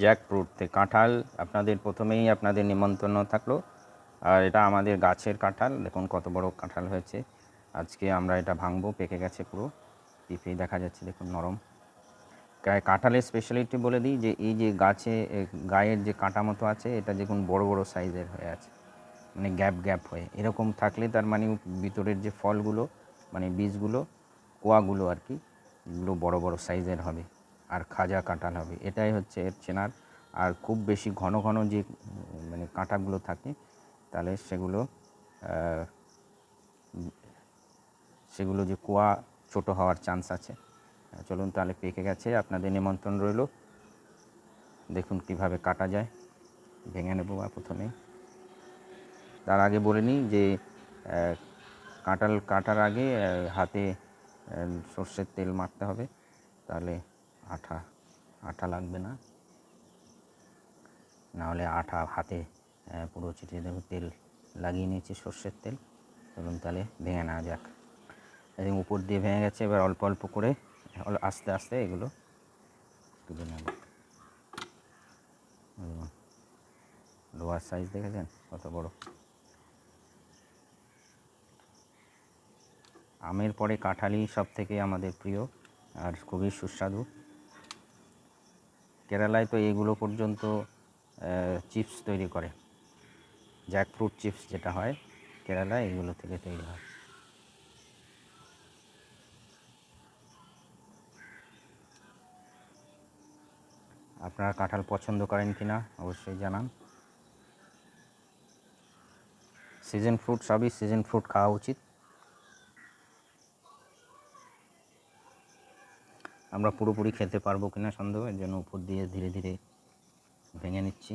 Jack fruit কাঁঠাল আপনাদের প্রথমেই আপনাদের নিমন্ত্রণ থাকল। আর এটা আমাদের গাছের কাঁঠাল, দেখুন কত বড় কাঁঠাল হয়েছে। আজকে আমরা এটা ভাঙবো, পেকে গেছে পুরো। পিঁপড়ে দেখা যাচ্ছে, দেখুন নরম। কাঁঠালের স্পেশালিটি বলে দিই যে, এই যে গাছে গায়ের যে কাঁটা মতো আছে, এটা দেখুন বড় বড় সাইজের হয়ে আছে। মানে গ্যাপ গ্যাপ হয়ে। এরকম থাকলে তার মানে ভিতরের যে ফলগুলো মানে বীজগুলো, কোয়াগুলো আর কি, এগুলো বড় বড় সাইজের হবে। আর খাজা কাঁঠাল হবে। এটাই হচ্ছে এর চেনার। আর খুব বেশি ঘন ঘন যে মানে কাঁটাগুলো থাকে, তাহলে সেগুলো সেগুলো যে কুয়া ছোট হওয়ার চান্স আছে। চলুন তাহলে পেকে গেছে, আপনাদের নিমন্ত্রণ রইল। দেখুন কীভাবে কাটা যায়। ভেঙে নেব বা প্রথমে। তার আগে বলে নিই যে কাঁটাল কাটার আগে হাতে সর্ষের তেল মারতে হবে। তাহলে আঠা আঠা লাগবে না। নাহলে আঠা হাতে পুরো চিটিয়ে দেবো, তেল লাগিয়ে নিয়েছি সর্ষের তেল। চলুন তাহলে ভেঙে নেওয়া যাক। এবং উপর দিয়ে ভেঙে গেছে, এবার অল্প অল্প করে আস্তে আস্তে এগুলো তুলে নেব। লোয়ার সাইজ দেখেছেন? কত বড়। আমের পরে কাঁঠালি সব থেকে আমাদের প্রিয় আর খুবই সুস্বাদু। কেরালায় তো এগুলো পর্যন্ত চিপস তৈরি করে। জ্যাক ফ্রুট চিপস যেটা হয়, কেরালায় এগুলো থেকে তৈরি হয়। আপনারা কাঁঠাল পছন্দ করেন কি না অবশ্যই জানান। সিজন ফ্রুট সবই সিজন ফ্রুট খাওয়া উচিত। আমরা পুরোপুরি খেতে পারব কিনা সন্দেহ, এর জন্য উপর দিয়ে ধীরে ধীরে ভেঙে নিচ্ছি।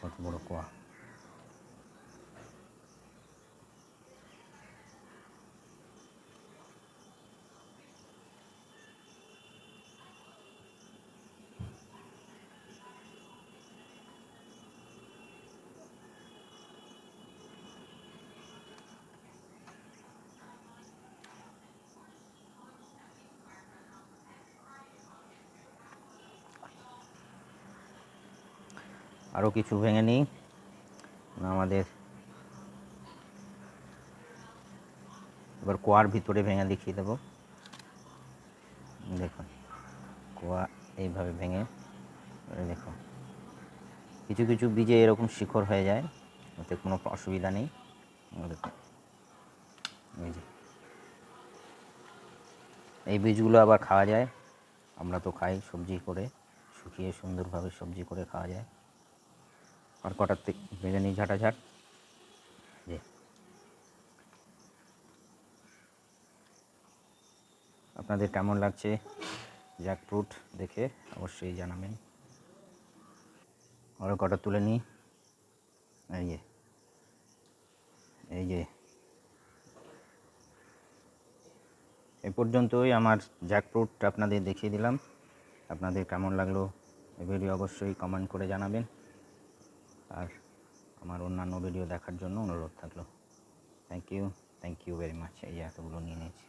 কত বড় কোয়া। আরও কিছু ভেঙে নিই। আমাদের এবার কোয়ার ভিতরে ভেঙে দেখিয়ে দেবো। দেখুন, কোয়া এইভাবে ভেঙে দেখুন, কিছু কিছু বীজে এরকম শিকড় হয়ে যায় ওতে কোনো অসুবিধা নেই। দেখুন এই বীজগুলো আবার খাওয়া যায়। আমরা তো খাই সবজি করে, শুকিয়ে সুন্দরভাবে সবজি করে খাওয়া যায়। আর কটার থেকে ভেজে নিই ঝাঁটাঝাট। যে আপনাদের কেমন লাগছে? জ্যাক ফ্রুট দেখে অবশ্যই জানাবেন। আরও কটা তুলে নিই। এই যে। এই যে। এ পর্যন্তই আমার জ্যাক ফ্রুট আপনাদের দেখিয়ে দিলাম। আপনাদের কেমন লাগল? এই ভিডিও অবশ্যই কমেন্ট করে জানাবেন। আর আমার অন্যান্য ভিডিও দেখার জন্য অনুরোধ থাকল। Thank you thank you very much এই এতগুলো নিয়ে নিয়েছি।